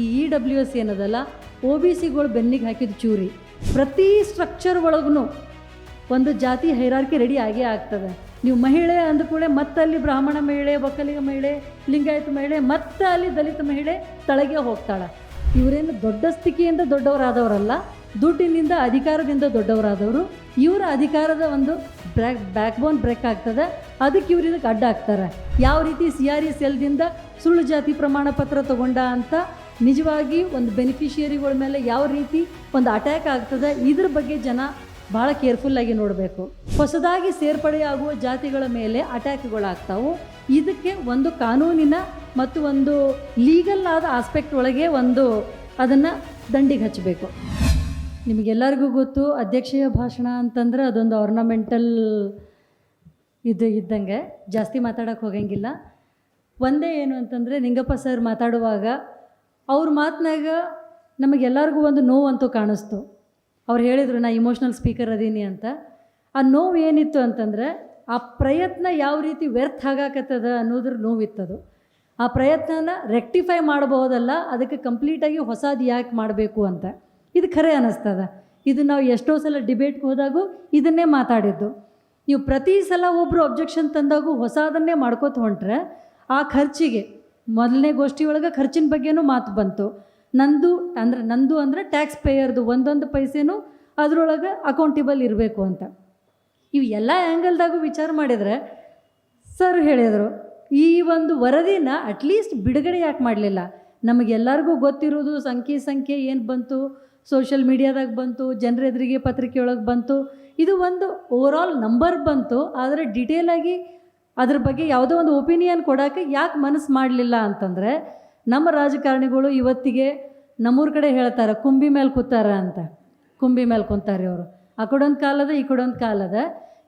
ಈ E W S ಏನದಲ್ಲ? O B ಸಿಗಳು ಬೆನ್ನಿಗೆ ಹಾಕಿದ ಚೂರಿ. ಪ್ರತಿ ಸ್ಟ್ರಕ್ಚರ್ ಒಳಗೂ ಒಂದು ಜಾತಿ ಹೈರಾರ್ಕಿ ರೆಡಿ ಆಗೇ ಆಗ್ತದೆ. ನೀವು ಮಹಿಳೆ ಅಂದ ಕೂಡ ಮತ್ತೆ ಅಲ್ಲಿ ಬ್ರಾಹ್ಮಣ ಮಹಿಳೆ ಒಕ್ಕಲಿಗ ಮಹಿಳೆ, ಲಿಂಗಾಯತ ಮಹಿಳೆ, ಮತ್ತೆ ಅಲ್ಲಿ ದಲಿತ ಮಹಿಳೆ ತಳಗೆ ಹೋಗ್ತಾಳೆ. ಇವರೇನು ದೊಡ್ಡ ಸ್ಥಿತಿಯಿಂದ ದೊಡ್ಡವರಾದವರಲ್ಲ, ದುಡ್ಡಿನಿಂದ ಅಧಿಕಾರದಿಂದ ದೊಡ್ಡವರಾದವರು. ಇವರ ಅಧಿಕಾರದ ಒಂದು ಬ್ರ್ಯಾಕ್ ಬ್ಯಾಕ್ ಬೋನ್ ಬ್ರೇಕ್ ಆಗ್ತದೆ. ಅದಕ್ಕೆ ಇವ್ರು ಇದಕ್ಕೆ ಅಡ್ಡ ಆಗ್ತಾರೆ ಯಾವ ರೀತಿ ಸಿ ಆರ್ ಎಸ್ ಸೆಲ್ದಿಂದ ಸುಳ್ಳು ಜಾತಿ ಪ್ರಮಾಣ ಪತ್ರ ತಗೊಂಡ ಅಂತ ನಿಜವಾಗಿ ಒಂದು ಬೆನಿಫಿಷಿಯರಿಗಳ ಮೇಲೆ ಯಾವ ರೀತಿ ಒಂದು ಅಟ್ಯಾಕ್ ಆಗ್ತದೆ, ಇದ್ರ ಬಗ್ಗೆ ಜನ ಭಾಳ ಕೇರ್ಫುಲ್ಲಾಗಿ ನೋಡಬೇಕು. ಹೊಸದಾಗಿ ಸೇರ್ಪಡೆಯಾಗುವ ಜಾತಿಗಳ ಮೇಲೆ ಅಟ್ಯಾಕ್ಗಳಾಗ್ತಾವು ಇದಕ್ಕೆ ಒಂದು ಕಾನೂನಿನ ಮತ್ತು ಒಂದು ಲೀಗಲ್ ಆದ ಆಸ್ಪೆಕ್ಟ್ ಒಳಗೆ ಒಂದು ಅದನ್ನು ದಂಡಿಗೆ ಹಚ್ಚಬೇಕು. ನಿಮಗೆಲ್ಲರಿಗೂ ಗೊತ್ತು, ಅಧ್ಯಕ್ಷೀಯ ಭಾಷಣ ಅಂತಂದ್ರೆ ಅದೊಂದು ಆರ್ನಮೆಂಟಲ್ ಇದು ಇದ್ದಂಗೆ. ಜಾಸ್ತಿ ಮಾತಾಡೋಕ್ಕೆ ಹೋಗಂಗಿಲ್ಲ. ಒಂದೇ ಏನು ಅಂತಂದರೆ ನಿಂಗಪ್ಪ ಸರ್ ಮಾತಾಡುವಾಗ ಅವ್ರ ಮಾತಿನಾಗ ನಮಗೆಲ್ಲರಿಗೂ ಒಂದು ನೋವು ಅಂತೂ ಕಾಣಿಸ್ತು. ಅವ್ರು ಹೇಳಿದರು, ನಾ ಇಮೋಷ್ನಲ್ ಸ್ಪೀಕರ್ ಅದೀನಿ ಅಂತ. ಆ ನೋವು ಏನಿತ್ತು ಅಂತಂದರೆ, ಆ ಪ್ರಯತ್ನ ಯಾವ ರೀತಿ ವ್ಯರ್ಥ ಆಗಾಕತ್ತದ ಅನ್ನೋದ್ರ ನೋವಿತ್ತದು. ಆ ಪ್ರಯತ್ನನ ರೆಕ್ಟಿಫೈ ಮಾಡಬಹುದಲ್ಲ, ಅದಕ್ಕೆ ಕಂಪ್ಲೀಟಾಗಿ ಹೊಸದು ಯಾಕೆ ಮಾಡಬೇಕು ಅಂತ. ಇದು ಖರೆ ಅನ್ನಿಸ್ತದ ಇದು ನಾವು ಎಷ್ಟೋ ಸಲ ಡಿಬೇಟ್ಗೆ ಹೋದಾಗೂ ಇದನ್ನೇ ಮಾತಾಡಿದ್ದು. ನೀವು ಪ್ರತಿ ಸಲ ಒಬ್ಬರು ಅಬ್ಜೆಕ್ಷನ್ ತಂದಾಗೂ ಹೊಸದನ್ನೇ ಮಾಡ್ಕೋತ ಹೊಂಟ್ರೆ, ಆ ಖರ್ಚಿಗೆ ಮೊದಲನೇ ಗೋಷ್ಠಿ ಒಳಗೆ ಖರ್ಚಿನ ಬಗ್ಗೆನೂ ಮಾತು ಬಂತು. ನಂದು ಅಂದರೆ ನಂದು ಅಂದರೆ ಟ್ಯಾಕ್ಸ್ ಪೇಯರ್ದು ಒಂದೊಂದು ಪೈಸೆನೂ ಅದರೊಳಗೆ ಅಕೌಂಟೇಬಲ್ ಇರಬೇಕು ಅಂತ. ಇವು ಎಲ್ಲ ಆ್ಯಂಗಲ್ದಾಗೂ ವಿಚಾರ ಮಾಡಿದರೆ ಸರ್ ಹೇಳಿದರು, ಈ ಒಂದು ವರದಿನ ಅಟ್ಲೀಸ್ಟ್ ಬಿಡುಗಡೆ ಯಾಕೆ ಮಾಡಲಿಲ್ಲ? ನಮಗೆಲ್ಲರಿಗೂ ಗೊತ್ತಿರೋದು ಸಂಖ್ಯೆ ಸಂಖ್ಯೆ ಏನು ಬಂತು ಸೋಷಿಯಲ್ ಮೀಡಿಯಾದಾಗ ಬಂತು, ಜನರ ಎದುರಿಗೆ ಪತ್ರಿಕೆ ಒಳಗೆ ಬಂತು. ಇದು ಒಂದು ಓವರಾಲ್ ನಂಬರ್ ಬಂತು, ಆದರೆ ಡಿಟೇಲಾಗಿ ಅದ್ರ ಬಗ್ಗೆ ಯಾವುದೋ ಒಂದು ಒಪಿನಿಯನ್ ಕೊಡೋಕ್ಕೆ ಯಾಕೆ ಮನಸ್ಸು ಮಾಡಲಿಲ್ಲ ಅಂತಂದರೆ, ನಮ್ಮ ರಾಜಕಾರಣಿಗಳು ಇವತ್ತಿಗೆ ನಮ್ಮೂರ ಕಡೆ ಹೇಳ್ತಾರೆ, ಕುಂಬಿ ಮೇಲೆ ಕೂತಾರ ಅಂತ. ಕುಂಬಿ ಮೇಲೆ ಕುಂತಾರೆ ಅವರು. ಆ ಕಡೊಂದು ಕಾಲದ, ಈ ಕಡೊಂದು ಕಾಲದ.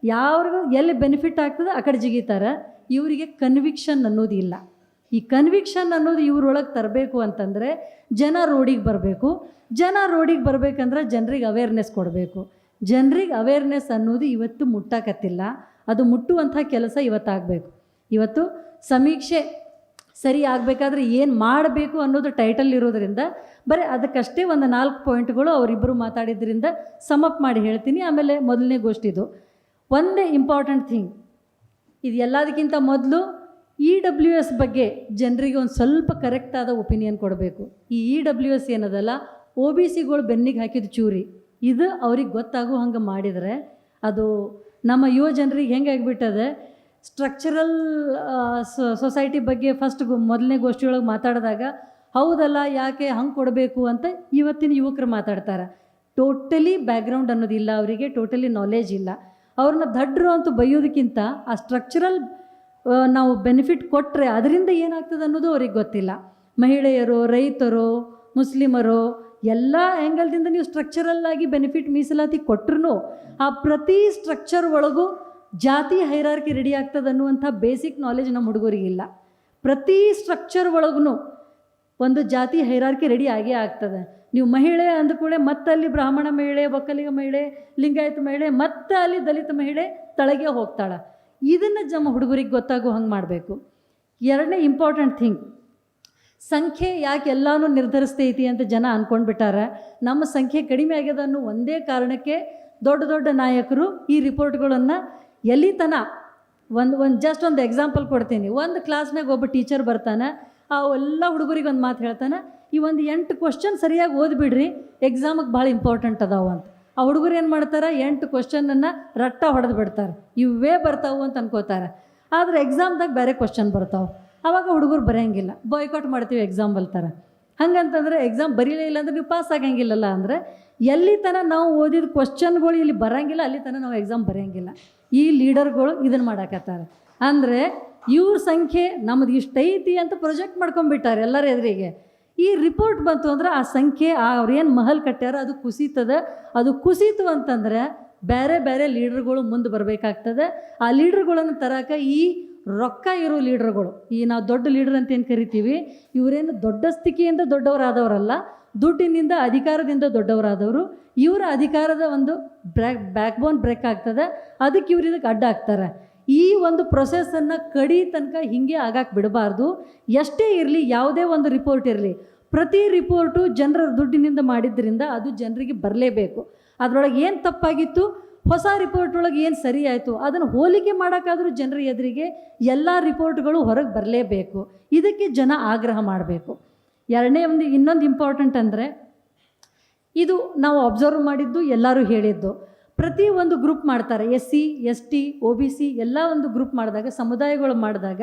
ಯಾವ್ರಿಗೂ ಎಲ್ಲಿ ಬೆನಿಫಿಟ್ ಆಗ್ತದೆ, ಆ ಕಡೆ ಜಿಗಿತಾರೆ. ಇವರಿಗೆ ಕನ್ವಿಕ್ಷನ್ ಅನ್ನೋದು ಇಲ್ಲ. ಈ ಕನ್ವಿಕ್ಷನ್ ಅನ್ನೋದು ಇವ್ರೊಳಗೆ ತರಬೇಕು ಅಂತಂದರೆ, ಜನ ರೋಡಿಗೆ ಬರಬೇಕು. ಜನ ರೋಡಿಗೆ ಬರಬೇಕಂದ್ರೆ ಜನರಿಗೆ ಅವೇರ್ನೆಸ್ ಕೊಡಬೇಕು. ಜನರಿಗೆ ಅವೇರ್ನೆಸ್ ಅನ್ನೋದು ಇವತ್ತು ಮುಟ್ಟಾಕತ್ತಿಲ್ಲ. ಅದು ಮುಟ್ಟುವಂಥ ಕೆಲಸ ಇವತ್ತಾಗಬೇಕು. ಇವತ್ತು ಸಮೀಕ್ಷೆ ಸರಿ ಆಗಬೇಕಾದ್ರೆ ಏನು ಮಾಡಬೇಕು ಅನ್ನೋದು ಟೈಟಲ್ ಇರೋದರಿಂದ, ಬರೀ ಅದಕ್ಕಷ್ಟೇ ಒಂದು ನಾಲ್ಕು ಪಾಯಿಂಟ್ಗಳು ಅವರಿಬ್ಬರು ಮಾತಾಡಿದ್ರಿಂದ ಸಮಪ್ ಮಾಡಿ ಹೇಳ್ತೀನಿ. ಆಮೇಲೆ ಮೊದಲನೇ ಗೋಷ್ಠಿದು ಒಂದೇ ಇಂಪಾರ್ಟೆಂಟ್ ಥಿಂಗ್ ಇದು ಎಲ್ಲದಕ್ಕಿಂತ ಮೊದಲು ಇ ಡಬ್ಲ್ಯೂ ಎಸ್ ಬಗ್ಗೆ ಜನರಿಗೆ ಒಂದು ಸ್ವಲ್ಪ ಕರೆಕ್ಟ್ ಆದ ಒಪಿನಿಯನ್ ಕೊಡಬೇಕು. ಈ ಇ ಡಬ್ಲ್ಯೂ ಎಸ್ ಏನದಲ್ಲ ಒ ಬಿ ಸಿಗಳು ಬೆನ್ನಿಗೆ ಹಾಕಿದ ಚೂರಿ. ಇದು ಅವ್ರಿಗೆ ಗೊತ್ತಾಗೋ ಹಂಗೆ ಮಾಡಿದರೆ ಅದು ನಮ್ಮ ಯುವ ಜನರಿಗೆ ಹೆಂಗೆ ಆಗಿಬಿಟ್ಟದೆ? ಸ್ಟ್ರಕ್ಚರಲ್ ಸೊಸೈಟಿ ಬಗ್ಗೆ ಫಸ್ಟ್ ಮೊದಲನೇ ಗೋಷ್ಠಿಯೊಳಗೆ ಮಾತಾಡಿದಾಗ, ಹೌದಲ್ಲ, ಯಾಕೆ ಹಂಗೆ ಕೊಡಬೇಕು ಅಂತ ಇವತ್ತಿನ ಯುವಕರು ಮಾತಾಡ್ತಾರೆ. ಟೋಟಲಿ ಬ್ಯಾಕ್ಗ್ರೌಂಡ್ ಅನ್ನೋದಿಲ್ಲ ಅವರಿಗೆ ಟೋಟಲಿ ನಾಲೆಜ್ ಇಲ್ಲ. ಅವ್ರನ್ನ ದಡ್ರು ಅಂತ ಬೈಯೋದಕ್ಕಿಂತ ಆ ಸ್ಟ್ರಕ್ಚರಲ್ ನಾವು ಬೆನಿಫಿಟ್ ಕೊಟ್ಟರೆ ಅದರಿಂದ ಏನಾಗ್ತದೆ ಅನ್ನೋದು ಅವ್ರಿಗೆ ಗೊತ್ತಿಲ್ಲ. ಮಹಿಳೆಯರು, ರೈತರು, ಮುಸ್ಲಿಮರು ಎಲ್ಲ ಆ್ಯಂಗಲ್ದಿಂದ ನೀವು ಸ್ಟ್ರಕ್ಚರಲ್ ಆಗಿ ಬೆನಿಫಿಟ್ ಮೀಸಲಾತಿ ಕೊಟ್ಟರು ಆ ಪ್ರತಿ ಸ್ಟ್ರಕ್ಚರ್ ಒಳಗೂ ಜಾತಿ ಹೈರಾರ್ಕಿ ರೆಡಿ ಆಗ್ತದೆ ಅನ್ನುವಂಥ ಬೇಸಿಕ್ ನಾಲೆಜ್ ನಮ್ಮ ಹುಡುಗರಿಗಿಲ್ಲ ಪ್ರತಿ ಸ್ಟ್ರಕ್ಚರ್ ಒಳಗೂ ಒಂದು ಜಾತಿ ಹೈರಾರ್ಕಿ ರೆಡಿ ಆಗೇ ಆಗ್ತದೆ. ನೀವು ಮಹಿಳೆ ಅಂದ ಕೂಡ ಮತ್ತೆ ಅಲ್ಲಿ ಬ್ರಾಹ್ಮಣ ಮಹಿಳೆ, ಒಕ್ಕಲಿಗ ಮಹಿಳೆ, ಲಿಂಗಾಯತ ಮಹಿಳೆ, ಮತ್ತೆ ಅಲ್ಲಿ ದಲಿತ ಮಹಿಳೆ ತಳಗೆ ಹೋಗ್ತಾಳೆ. ಇದನ್ನು ನಮ್ಮ ಹುಡುಗರಿಗೆ ಗೊತ್ತಾಗೋ ಹಂಗೆ ಮಾಡಬೇಕು. ಎರಡನೇ ಇಂಪಾರ್ಟೆಂಟ್ ಥಿಂಗ್ ಸಂಖ್ಯೆ ಯಾಕೆ ಎಲ್ಲನೂ ನಿರ್ಧರಿಸ್ತೈತಿ ಅಂತ ಜನ ಅಂದ್ಕೊಂಡ್ಬಿಟ್ಟಾರೆ ನಮ್ಮ ಸಂಖ್ಯೆ ಕಡಿಮೆ ಆಗ್ಯದ ಅನ್ನೋ ಒಂದೇ ಕಾರಣಕ್ಕೆ ದೊಡ್ಡ ದೊಡ್ಡ ನಾಯಕರು ಈ ರಿಪೋರ್ಟ್ಗಳನ್ನು ಎಲ್ಲಿ ತನ ಒಂದು ಒಂದು ಜಸ್ಟ್ ಒಂದು ಎಕ್ಸಾಂಪಲ್ ಕೊಡ್ತೀನಿ. ಒಂದು ಕ್ಲಾಸ್ನಾಗ ಒಬ್ಬ ಟೀಚರ್ ಬರ್ತಾನೆ, ಆ ಎಲ್ಲ ಹುಡುಗರಿಗೆ ಒಂದು ಮಾತು ಹೇಳ್ತಾನೆ, ಈ ಒಂದು ಎಂಟು ಕ್ವಶನ್ ಸರಿಯಾಗಿ ಓದ್ಬಿಡ್ರಿ ಎಕ್ಸಾಮಿಗೆ ಭಾಳ ಇಂಪಾರ್ಟೆಂಟ್ ಅದಾವ ಅಂತ. ಆ ಹುಡುಗರು ಏನು ಮಾಡ್ತಾರೆ, ಎಂಟು ಕ್ವಶನನ್ನು ರಟ್ಟ ಹೊಡೆದು ಬಿಡ್ತಾರೆ. ಇವೇ ಬರ್ತಾವು ಅಂತ ಅನ್ಕೋತಾರೆ. ಆದರೆ ಎಕ್ಸಾಮ್ದಾಗ ಬೇರೆ ಕ್ವಶನ್ ಬರ್ತಾವೆ. ಆವಾಗ ಹುಡುಗರು ಬರೆಯಂಗಿಲ್ಲ ಬಾಯ್ಕಾಟ್ ಮಾಡ್ತೀವಿ ಎಕ್ಸಾಮ್ ಬಲ್ತಾರೆ ಹಂಗಂತಂದರೆ ಎಕ್ಸಾಮ್ ಬರೀಲೇ ಇಲ್ಲ ಅಂದರೆ ನೀವು ಪಾಸ್ ಆಗಂಗಿಲ್ಲಲ್ಲ ಅಂದರೆ ಎಲ್ಲಿ ತನಕ ನಾವು ಓದಿದ ಕ್ವಶನ್ಗಳು ಇಲ್ಲಿ ಬರೋಂಗಿಲ್ಲ, ಅಲ್ಲಿ ತನಕ ನಾವು ಎಕ್ಸಾಮ್ ಬರೆಯಂಗಿಲ್ಲ ಈ ಲೀಡರ್ಗಳು ಇದನ್ನು ಮಾಡಾಕತ್ತಾರೆ. ಅಂದರೆ ಇವ್ರ ಸಂಖ್ಯೆ ನಮ್ದು ಇಷ್ಟೈತಿ ಅಂತ ಪ್ರೊಜೆಕ್ಟ್ ಮಾಡ್ಕೊಂಡ್ಬಿಟ್ಟಾರೆ ಎಲ್ಲರ ಎದುರಿಗೆ. ಈ ರಿಪೋರ್ಟ್ ಬಂತು ಅಂದ್ರೆ ಆ ಸಂಖ್ಯೆ ಅವ್ರೇನು ಮಹಲ್ ಕಟ್ಟ್ಯಾರ ಅದು ಕುಸೀತದ. ಅದು ಕುಸಿತು ಅಂತಂದ್ರೆ ಬೇರೆ ಬೇರೆ ಲೀಡರ್ಗಳು ಮುಂದೆ ಬರಬೇಕಾಗ್ತದೆ. ಆ ಲೀಡರ್ಗಳನ್ನು ತರಕ ಈ ರೊಕ್ಕ ಇರೋ ಲೀಡ್ರ್ಗಳು. ಈ ನಾವು ದೊಡ್ಡ ಲೀಡರ್ ಅಂತ ಏನು ಕರಿತೀವಿ? ಇವರೇನು ದೊಡ್ಡ ಸ್ಥಿತಿಯಿಂದ ದೊಡ್ಡವರಾದವರಲ್ಲ, ದುಡ್ಡಿನಿಂದ ಅಧಿಕಾರದಿಂದ ದೊಡ್ಡವರಾದವರು. ಇವರ ಅಧಿಕಾರದ ಒಂದು ಬ್ರ್ಯಾಕ್ ಬ್ಯಾಕ್ ಬೋನ್ ಬ್ರೇಕ್ ಆಗ್ತದೆ. ಅದಕ್ಕೆ ಇವ್ರು ಇದಕ್ಕೆ ಅಡ್ಡ ಆಗ್ತಾರೆ ಈ ಒಂದು ಪ್ರೊಸೆಸನ್ನು ಕಡಿ ತನಕ ಹಿಂಗೆ ಆಗಕ್ಕೆ ಬಿಡಬಾರ್ದು. ಎಷ್ಟೇ ಇರಲಿ, ಯಾವುದೇ ಒಂದು ರಿಪೋರ್ಟ್ ಇರಲಿ, ಪ್ರತಿ ರಿಪೋರ್ಟು ಜನರ ದುಡ್ಡಿನಿಂದ ಮಾಡಿದ್ರಿಂದ ಅದು ಜನರಿಗೆ ಬರಲೇಬೇಕು. ಅದರೊಳಗೆ ಏನು ತಪ್ಪಾಗಿತ್ತು? ಹೊಸ ರಿಪೋರ್ಟ್ ಒಳಗೆ ಏನು ಸರಿ ಆಯಿತು? ಅದನ್ನು ಹೋಲಿಕೆ ಮಾಡೋಕ್ಕಾದರೂ ಜನರ ಎದುರಿಗೆ ಎಲ್ಲ ರಿಪೋರ್ಟ್ಗಳು ಹೊರಗೆ ಬರಲೇಬೇಕು. ಇದಕ್ಕೆ ಜನ ಆಗ್ರಹ ಮಾಡಬೇಕು. ಎರಡನೇ ಒಂದು ಇನ್ನೊಂದು ಇಂಪಾರ್ಟೆಂಟ್ ಅಂದರೆ, ಇದು ನಾವು ಅಬ್ಸರ್ವ್ ಮಾಡಿದ್ದು, ಎಲ್ಲರೂ ಹೇಳಿದ್ದು. ಪ್ರತಿ ಒಂದು ಗ್ರೂಪ್ ಮಾಡ್ತಾರೆ. S C S T O B C ಎಲ್ಲ ಒಂದು ಗ್ರೂಪ್ ಮಾಡಿದಾಗ, ಸಮುದಾಯಗಳು ಮಾಡಿದಾಗ,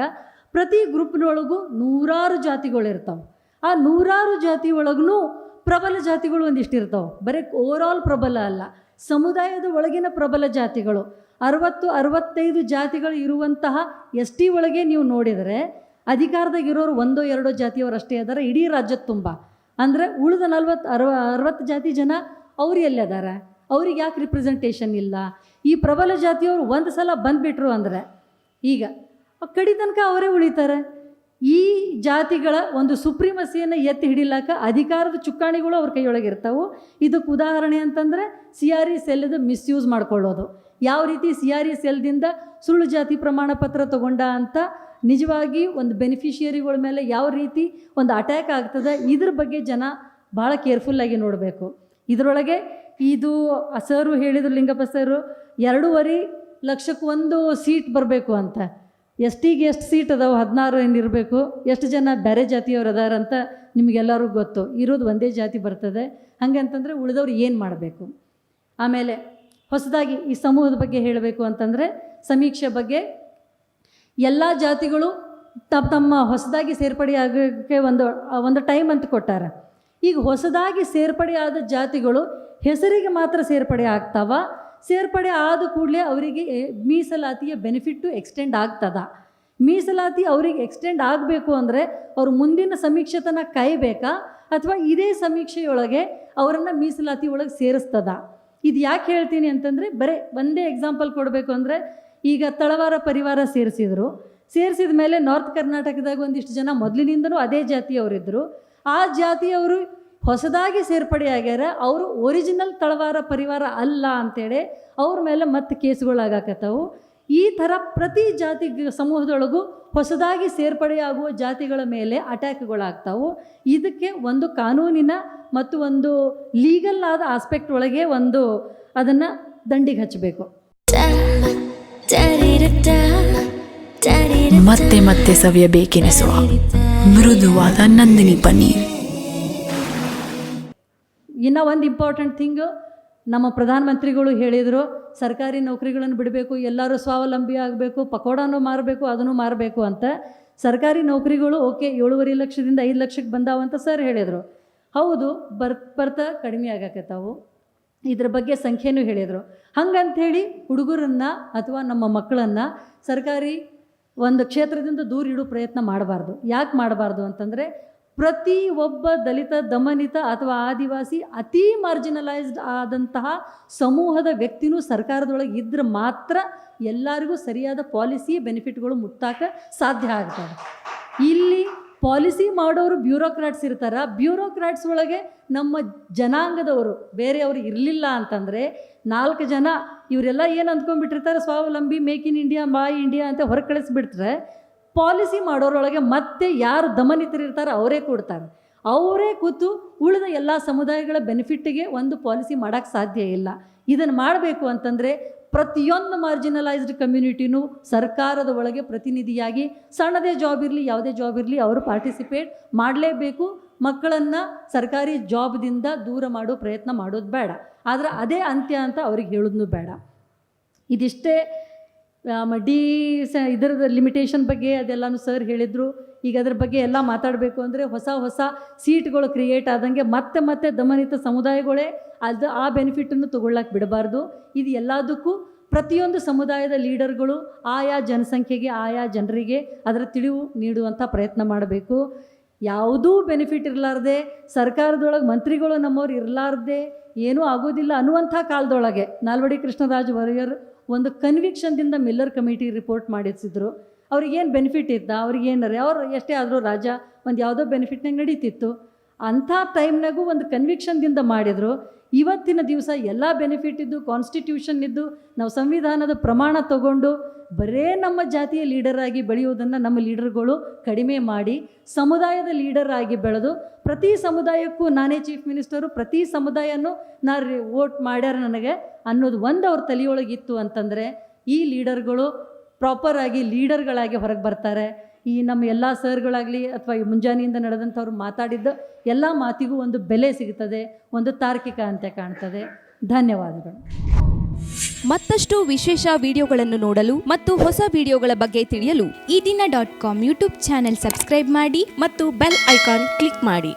ಪ್ರತಿ ಗ್ರೂಪ್ನೊಳಗೂ ನೂರಾರು ಜಾತಿಗಳು ಇರ್ತಾವೆ. ಆ ನೂರಾರು ಜಾತಿ ಒಳಗೂ ಪ್ರಬಲ ಜಾತಿಗಳು ಒಂದಿಷ್ಟು ಇರ್ತಾವೆ. ಬರೀ ಆಲ್ ಪ್ರಬಲ ಅಲ್ಲ. ಸಮುದಾಯದ ಒಳಗಿನ ಪ್ರಬಲ ಜಾತಿಗಳು. ಅರವತ್ತು, ಅರವತ್ತೈದು ಜಾತಿಗಳು ಇರುವಂತಹ ಎಸ್ ಟಿ ಒಳಗೆ ನೀವು ನೋಡಿದರೆ ಅಧಿಕಾರದಾಗ ಇರೋರು ಒಂದೋ ಎರಡೋ ಜಾತಿಯವರು ಅಷ್ಟೇ ಅದಾರ. ಇಡೀ ರಾಜ್ಯದ ತುಂಬ. ಅಂದರೆ ಉಳಿದ ನಲ್ವತ್ತು, ಅರವ, ಅರವತ್ತು ಜಾತಿ ಜನ ಅವ್ರು ಎಲ್ಲಿ ಅದಾರ? ಅವ್ರಿಗೆ ಯಾಕೆ ರಿಪ್ರೆಸೆಂಟೇಷನ್ ಇಲ್ಲ? ಈ ಪ್ರಬಲ ಜಾತಿಯವರು ಒಂದು ಸಲ ಬಂದುಬಿಟ್ರು ಅಂದರೆ ಈಗ ಕಡಿ ತನಕ ಅವರೇ ಉಳಿತಾರೆ. ಈ ಜಾತಿಗಳ ಒಂದು ಸುಪ್ರೀಮಸಿಯನ್ನು ಎತ್ತಿ ಹಿಡಿಲಾಕ ಅಧಿಕಾರದ ಚುಕ್ಕಾಣಿಗಳು ಅವ್ರ ಕೈಯೊಳಗೆ ಇರ್ತಾವೆ. ಇದಕ್ಕೆ ಉದಾಹರಣೆ ಅಂತಂದರೆ ಸಿ ಆರ್ ಇ ಸೆಲ್ದು ಮಿಸ್ಯೂಸ್ ಮಾಡ್ಕೊಳ್ಳೋದು. ಯಾವ ರೀತಿ ಸಿ ಆರ್ ಇ ಸೆಲ್ದಿಂದ ಸುಳ್ಳು ಜಾತಿ ಪ್ರಮಾಣ ಪತ್ರ ತಗೊಂಡ ಅಂತ ನಿಜವಾಗಿ ಒಂದು ಬೆನಿಫಿಷಿಯರಿಗಳ ಮೇಲೆ ಯಾವ ರೀತಿ ಒಂದು ಅಟ್ಯಾಕ್ ಆಗ್ತದೆ, ಇದ್ರ ಬಗ್ಗೆ ಜನ ಭಾಳ ಕೇರ್ಫುಲ್ಲಾಗಿ ನೋಡಬೇಕು. ಇದರೊಳಗೆ ಇದು ಸರು ಹೇಳಿದರು ಲಿಂಗಪ್ಪ ಸರು, ಎರಡೂವರೆ ಲಕ್ಷಕ್ಕೆ ಒಂದು ಸೀಟ್ ಬರಬೇಕು ಅಂತ. ಎಸ್ ಟಿಗೆ ಎಷ್ಟು ಸೀಟ್ ಅದಾವೆ? ಹದಿನಾರು ಏನು ಇರಬೇಕು? ಎಷ್ಟು ಜನ ಬೇರೆ ಜಾತಿಯವ್ರು ಅದಾರಂತ ನಿಮಗೆಲ್ಲರಿಗೂ ಗೊತ್ತು. ಇರೋದು ಒಂದೇ ಜಾತಿ ಬರ್ತದೆ. ಹಾಗಂತಂದರೆ ಉಳಿದವ್ರು ಏನು ಮಾಡಬೇಕು? ಆಮೇಲೆ ಹೊಸದಾಗಿ ಈ ಸಮೂಹದ ಬಗ್ಗೆ ಹೇಳಬೇಕು ಅಂತಂದರೆ ಸಮೀಕ್ಷೆ ಬಗ್ಗೆ ಎಲ್ಲ ಜಾತಿಗಳು ತಮ್ಮ ತಮ್ಮ ಹೊಸದಾಗಿ ಸೇರ್ಪಡೆ ಆಗೋಕ್ಕೆ ಒಂದು ಒಂದು ಟೈಮ್ ಅಂತ ಕೊಟ್ಟಾರ. ಈಗ ಹೊಸದಾಗಿ ಸೇರ್ಪಡೆ ಆದ ಜಾತಿಗಳು ಹೆಸರಿಗೆ ಮಾತ್ರ ಸೇರ್ಪಡೆ ಆಗ್ತಾವ? ಸೇರ್ಪಡೆ ಆದ ಕೂಡಲೇ ಅವರಿಗೆ ಮೀಸಲಾತಿಯ ಬೆನಿಫಿಟ್ಟು ಎಕ್ಸ್ಟೆಂಡ್ ಆಗ್ತದ. ಮೀಸಲಾತಿ ಅವರಿಗೆ ಎಕ್ಸ್ಟೆಂಡ್ ಆಗಬೇಕು ಅಂದರೆ ಅವರು ಮುಂದಿನ ಸಮೀಕ್ಷೆತನ ಕಾಯಬೇಕಾ? ಅಥವಾ ಇದೇ ಸಮೀಕ್ಷೆಯೊಳಗೆ ಅವರನ್ನು ಮೀಸಲಾತಿ ಒಳಗೆ ಸೇರಿಸ್ತದ? ಇದು ಯಾಕೆ ಹೇಳ್ತೀನಿ ಅಂತಂದರೆ, ಬರೀ ಒಂದೇ ಎಕ್ಸಾಂಪಲ್ ಕೊಡಬೇಕು ಅಂದರೆ, ಈಗ ತಳವಾರ ಪರಿವಾರ ಸೇರಿಸಿದ್ರು. ಸೇರಿಸಿದ ಮೇಲೆ ನಾರ್ತ್ ಕರ್ನಾಟಕದಾಗ ಒಂದಿಷ್ಟು ಜನ ಮೊದಲಿನಿಂದಲೂ ಅದೇ ಜಾತಿಯವರಿದ್ದರು ಆ ಜಾತಿಯವರು ಹೊಸದಾಗಿ ಸೇರ್ಪಡೆ ಆಗ್ಯಾರ, ಅವರು ಒರಿಜಿನಲ್ ತಳವಾರ ಪರಿವಾರ ಅಲ್ಲ ಅಂತೇಳಿ ಅವ್ರ ಮೇಲೆ ಮತ್ತೆ ಕೇಸುಗಳಾಗಕತ್ತವು. ಈ ಥರ ಪ್ರತಿ ಜಾತಿ ಸಮೂಹದೊಳಗೂ ಹೊಸದಾಗಿ ಸೇರ್ಪಡೆಯಾಗುವ ಜಾತಿಗಳ ಮೇಲೆ ಅಟ್ಯಾಕ್ಗಳಾಗ್ತಾವು. ಇದಕ್ಕೆ ಒಂದು ಕಾನೂನಿನ ಮತ್ತು ಒಂದು ಲೀಗಲ್ ಆದ ಆಸ್ಪೆಕ್ಟ್ ಒಳಗೆ ಒಂದು ಅದನ್ನು ದಂಡಿಗೆ ಹಚ್ಚಬೇಕು ಮತ್ತೆ ಮತ್ತೆ ಸವಿಯಬೇಕೆನಿಸುವ ಮೃದುವಾದ ನಂದಿನಿ ಪನ್ನೀರ್. ಇನ್ನು ಒಂದು ಇಂಪಾರ್ಟೆಂಟ್ ಥಿಂಗ್ ನಮ್ಮ ಪ್ರಧಾನಮಂತ್ರಿಗಳು ಹೇಳಿದರು, ಸರ್ಕಾರಿ ನೌಕರಿಗಳನ್ನು ಬಿಡಬೇಕು, ಎಲ್ಲರೂ ಸ್ವಾವಲಂಬಿ ಆಗಬೇಕು, ಪಕೋಡನೂ ಮಾರಬೇಕು, ಅದನ್ನು ಮಾರಬೇಕು ಅಂತ. ಸರ್ಕಾರಿ ನೌಕರಿಗಳು, ಓಕೆ, ಏಳುವರೆ ಲಕ್ಷದಿಂದ ಐದು ಲಕ್ಷಕ್ಕೆ ಬಂದಾವಂತ ಸರ್ ಹೇಳಿದರು. ಹೌದು, ಬರ್, ಬರ್ತಾ ಕಡಿಮೆ ಆಗಾಕತ್ತಾವು. ಇದ್ರ ಬಗ್ಗೆ ಸಂಖ್ಯೆನೂ ಹೇಳಿದರು. ಹಂಗಂಥೇಳಿ ಹುಡುಗರನ್ನು ಅಥವಾ ನಮ್ಮ ಮಕ್ಕಳನ್ನು ಸರ್ಕಾರಿ ಒಂದು ಕ್ಷೇತ್ರದಿಂದ ದೂರ ಇಡೋ ಪ್ರಯತ್ನ ಮಾಡಬಾರ್ದು. ಯಾಕೆ ಮಾಡಬಾರ್ದು ಅಂತಂದರೆ ಪ್ರತಿ ಒಬ್ಬ ದಲಿತ, ದಮನಿತ ಅಥವಾ ಆದಿವಾಸಿ ಅತೀ ಮಾರ್ಜಿನಲೈಸ್ಡ್ ಆದಂತಹ ಸಮೂಹದ ವ್ಯಕ್ತಿನೂ ಸರ್ಕಾರದೊಳಗೆ ಇದ್ರೆ ಮಾತ್ರ ಎಲ್ಲರಿಗೂ ಸರಿಯಾದ ಪಾಲಿಸಿ ಬೆನಿಫಿಟ್ಗಳು ಮುಟ್ಟಾಕ ಸಾಧ್ಯ ಆಗ್ತದೆ ಇಲ್ಲಿ ಪಾಲಿಸಿ ಮಾಡೋರು ಬ್ಯೂರೋಕ್ರಾಟ್ಸ್ ಇರ್ತಾರೆ. ಬ್ಯೂರೋಕ್ರಾಟ್ಸ್ ಒಳಗೆ ನಮ್ಮ ಜನಾಂಗದವರು ಬೇರೆಯವರು ಇರಲಿಲ್ಲ ಅಂತಂದರೆ ನಾಲ್ಕು ಜನ ಇವರೆಲ್ಲ ಏನು ಅಂದ್ಕೊಂಡ್ಬಿಟ್ಟಿರ್ತಾರೆ? ಸ್ವಾವಲಂಬಿ make in India bye India ಅಂತ ಹೊರ ಕಳಿಸ್ಬಿಡ್ತಾರೆ ಪಾಲಿಸಿ ಮಾಡೋರೊಳಗೆ ಮತ್ತೆ ಯಾರು ದಮನಿತರಿರ್ತಾರೋ ಅವರೇ ಕೊಡ್ತಾರೆ. ಅವರೇ ಕೂತು ಉಳಿದ ಎಲ್ಲ ಸಮುದಾಯಗಳ ಬೆನಿಫಿಟ್ಗೆ ಒಂದು ಪಾಲಿಸಿ ಮಾಡೋಕ್ಕೆ ಸಾಧ್ಯ ಇಲ್ಲ. ಇದನ್ನು ಮಾಡಬೇಕು ಅಂತಂದರೆ ಪ್ರತಿಯೊಂದು ಮಾರ್ಜಿನಲೈಸ್ಡ್ ಕಮ್ಯುನಿಟಿನೂ ಸರ್ಕಾರದ ಒಳಗೆ ಪ್ರತಿನಿಧಿಯಾಗಿ ಸಣ್ಣದೇ ಜಾಬ್ ಇರಲಿ, ಯಾವುದೇ ಜಾಬ್ ಇರಲಿ ಅವರು ಪಾರ್ಟಿಸಿಪೇಟ್ ಮಾಡಲೇಬೇಕು. ಮಕ್ಕಳನ್ನು ಸರ್ಕಾರಿ ಜಾಬ್ದಿಂದ ದೂರ ಮಾಡೋ ಪ್ರಯತ್ನ ಮಾಡೋದು ಬೇಡ. ಆದರೆ ಅದೇ ಅಂತ್ಯ ಅಂತ ಅವ್ರಿಗೆ ಹೇಳೋದು ಬೇಡ. ಇದಿಷ್ಟೇ ಡಿ ಸ, ಇದರದ ಲಿಮಿಟೇಷನ್ ಬಗ್ಗೆ ಅದೆಲ್ಲನೂ ಸರ್ ಹೇಳಿದರು. ಈಗ ಅದ್ರ ಬಗ್ಗೆ ಎಲ್ಲ ಮಾತಾಡಬೇಕು ಅಂದರೆ ಹೊಸ ಹೊಸ ಸೀಟ್ಗಳು ಕ್ರಿಯೇಟ್ ಆದಂಗೆ ಮತ್ತೆ ಮತ್ತೆ ದಮನಿತ ಸಮುದಾಯಗಳೇ ಅದು, ಆ ಬೆನಿಫಿಟನ್ನು ತೊಗೊಳ್ಳೋಕೆ ಬಿಡಬಾರ್ದು. ಇದು ಎಲ್ಲದಕ್ಕೂ ಪ್ರತಿಯೊಂದು ಸಮುದಾಯದ ಲೀಡರ್ಗಳು ಆಯಾ ಜನಸಂಖ್ಯೆಗೆ, ಆಯಾ ಜನರಿಗೆ ಅದರ ತಿಳಿವು ನೀಡುವಂಥ ಪ್ರಯತ್ನ ಮಾಡಬೇಕು. ಯಾವುದೂ ಬೆನಿಫಿಟ್ ಇರಲಾರ್ದೆ, ಸರ್ಕಾರದೊಳಗೆ ಮಂತ್ರಿಗಳು ನಮ್ಮವ್ರು ಇರಲಾರ್ದೆ ಏನೂ ಆಗೋದಿಲ್ಲ ಅನ್ನುವಂಥ ಕಾಲದೊಳಗೆ ನಾಲ್ವಡಿ ಕೃಷ್ಣರಾಜ್ ವಾರಿಯರ್ ಒಂದು ಕನ್ವಿಕ್ಷನ್ದಿಂದ ಮಿಲ್ಲರ್ ಕಮಿಟಿ ರಿಪೋರ್ಟ್ ಮಾಡಿಸಿದ್ರು. ಅವ್ರಿಗೇನು ಬೆನಿಫಿಟ್ ಇತ್ತ? ಅವ್ರಿಗೇನರೆ ಅವ್ರು ಎಷ್ಟೇ ಆದರೂ ರಾಜ ಒಂದು ಯಾವುದೋ ಬೆನಿಫಿಟ್ನಾಗ ನಡೀತಿತ್ತು. ಅಂಥ ಟೈಮ್ನಾಗೂ ಒಂದು ಕನ್ವಿಕ್ಷನ್ದಿಂದ ಮಾಡಿದರು. ಇವತ್ತಿನ ದಿವಸ ಎಲ್ಲ ಬೆನಿಫಿಟ್ ಇದ್ದು ಕಾನ್ಸ್ಟಿಟ್ಯೂಷನ್ ಇದ್ದು, ನಾವು ಸಂವಿಧಾನದ ಪ್ರಮಾಣ ತಗೊಂಡು ಬರೇ ನಮ್ಮ ಜಾತಿಯ ಲೀಡರ್ ಆಗಿ ಬೆಳೆಯುವುದನ್ನು ನಮ್ಮ ಲೀಡರ್ಗಳು ಕಡಿಮೆ ಮಾಡಿ, ಸಮುದಾಯದ ಲೀಡರ್ ಆಗಿ ಬೆಳೆದು, ಪ್ರತಿ ಸಮುದಾಯಕ್ಕೂ ನಾನೇ ಚೀಫ್ ಮಿನಿಸ್ಟರು ಪ್ರತಿ ಸಮುದಾಯನೂ ನಾ ವೋಟ್ ಮಾಡ್ಯಾರ ನನಗೆ ಅನ್ನೋದು ಒಂದು ಅವ್ರ ತಲೆಯೊಳಗಿತ್ತು ಅಂತಂದರೆ ಈ ಲೀಡರ್ಗಳು ಪ್ರಾಪರಾಗಿ ಲೀಡರ್ಗಳಾಗಿ ಹೊರಗೆ ಬರ್ತಾರೆ. ಈ ನಮ್ಮ ಎಲ್ಲ ಸರ್ಗಳಾಗಲಿ ಅಥವಾ ಈ ಮುಂಜಾನೆಯಿಂದ ನಡೆದಂಥವ್ರು ಮಾತಾಡಿದ್ದ ಎಲ್ಲ ಮಾತಿಗೂ ಒಂದು ಬೆಲೆ ಸಿಗುತ್ತದೆ, ಒಂದು ತಾರ್ಕಿಕ ಅಂತೆ ಕಾಣ್ತದೆ. ಧನ್ಯವಾದಗಳು. ಮತ್ತಷ್ಟು ವಿಶೇಷ ವಿಡಿಯೋಗಳನ್ನು ನೋಡಲು ಮತ್ತು ಹೊಸ ವಿಡಿಯೋಗಳ ಬಗ್ಗೆ ತಿಳಿಯಲು ಈ ದಿನ dot com YouTube channel subscribe ಮಾಡಿ ಮತ್ತು ಬೆಲ್ ಐಕಾನ್ ಕ್ಲಿಕ್ ಮಾಡಿ.